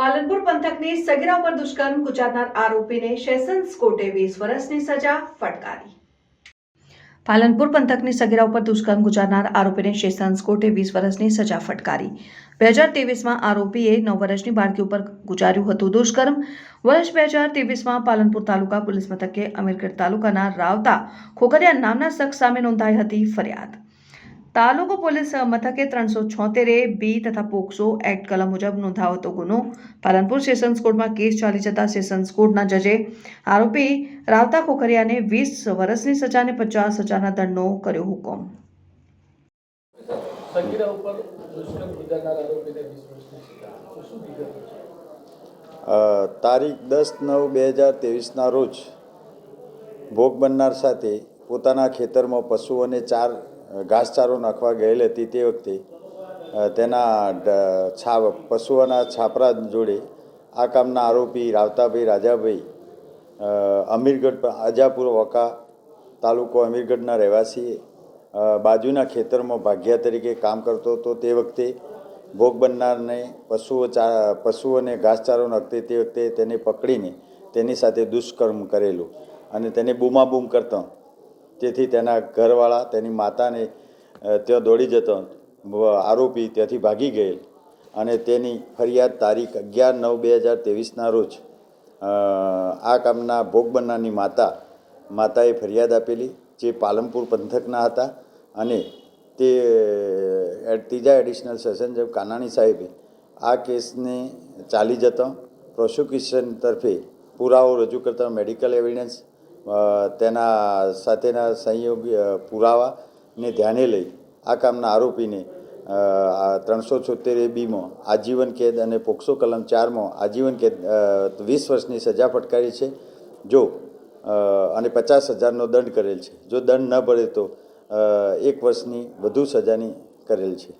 પાલનપુર પંથકની સગીરા ઉપર દુષ્કર્મ ગુજારનાર આરોપીને સેશન્સ કોર્ટે વીસ વર્ષની સજા ફટકારી. પાલનપુર પંથકની સગીરા ઉપર દુષ્કર્મ ગુજારનાર આરોપીને સેશન્સ કોર્ટે વીસ વર્ષની સજા ફટકારી. બે હજાર ત્રેવીસમાં આરોપીએ નવ વર્ષની બાળકી ઉપર ગુજાર્યું હતું દુષ્કર્મ. વર્ષ બે હજાર ત્રેવીસમાં પાલનપુર તાલુકા પોલીસ મથકે અમીરગઢ તાલુકાના રાવતા ખોખરિયા નામના શખ્સ સામે નોંધાઈ હતી ફરિયાદ. તાલુકો પોલીસ મથકે ત્રણસો છોતેર બી તથા પોક્સો એક્ટ કલમ મુજબ નોંધાયો હતો ગુનો. પાલનપુર સેશન્સ કોર્ટમાં કેસ ચાલી જતા સેશન્સ કોર્ટના જજે આરોપી રાવતા ખોખરિયાને વીસ વર્ષની સજાને પચાસ હજારના દંડનો કર્યો હુકમ. તારીખ દસ નવ બે હજાર ત્રેવીસના રોજ ભોગ બનનાર સાથે પોતાના ખેતરમાં પશુઓને ચાર ઘાસચારો નાખવા ગયેલી હતી તે વખતે તેના છા પશુઓના છાપરા જોડે આ કામના આરોપી રાવતાભાઈ રાજાભાઈ અમીરગઢ આજાપુર વકા તાલુકો અમીરગઢના રહેવાસી બાજુના ખેતરમાં ભાગ્યા તરીકે કામ કરતો હતો તે વખતે ભોગ બનનારને પશુઓ ચા, પશુઓને ઘાસચારો નાખતી તે વખતે તેને પકડીને તેની સાથે દુષ્કર્મ કરેલું અને તેને બૂમાબૂમ કરતો તેથી તેના ઘરવાળા, તેની માતાને ત્યાં દોડી જતો આરોપી ત્યાંથી ભાગી ગયેલ. અને તેની ફરિયાદ તારીખ અગિયાર નવ બે હજાર ત્રેવીસના રોજ આ કામના ભોગ બનનારની માતા, માતાએ ફરિયાદ આપેલી, જે પાલનપુર પંથકના હતા. અને તે ત્રીજા એડિશનલ સેશન જજ કાનાણી સાહેબે આ કેસને ચાલી જતો, પ્રોસિક્યુશન તરફે પુરાવો રજૂ કરતા, મેડિકલ એવિડન્સ તેના સાથેના સંયોગી પુરાવાને ધ્યાને લઈ આ કામના આરોપીને ત્રણસો છોતેર એ બીમાં આજીવન કેદ અને પોક્સો કલમ ચારમાં આજીવન કેદ વીસ વર્ષની સજા ફટકારી છે. જો અને પચાસ હજારનો દંડ કરેલ છે. જો દંડ ન ભરે તો એક વર્ષની વધુ સજાની કરેલ છે.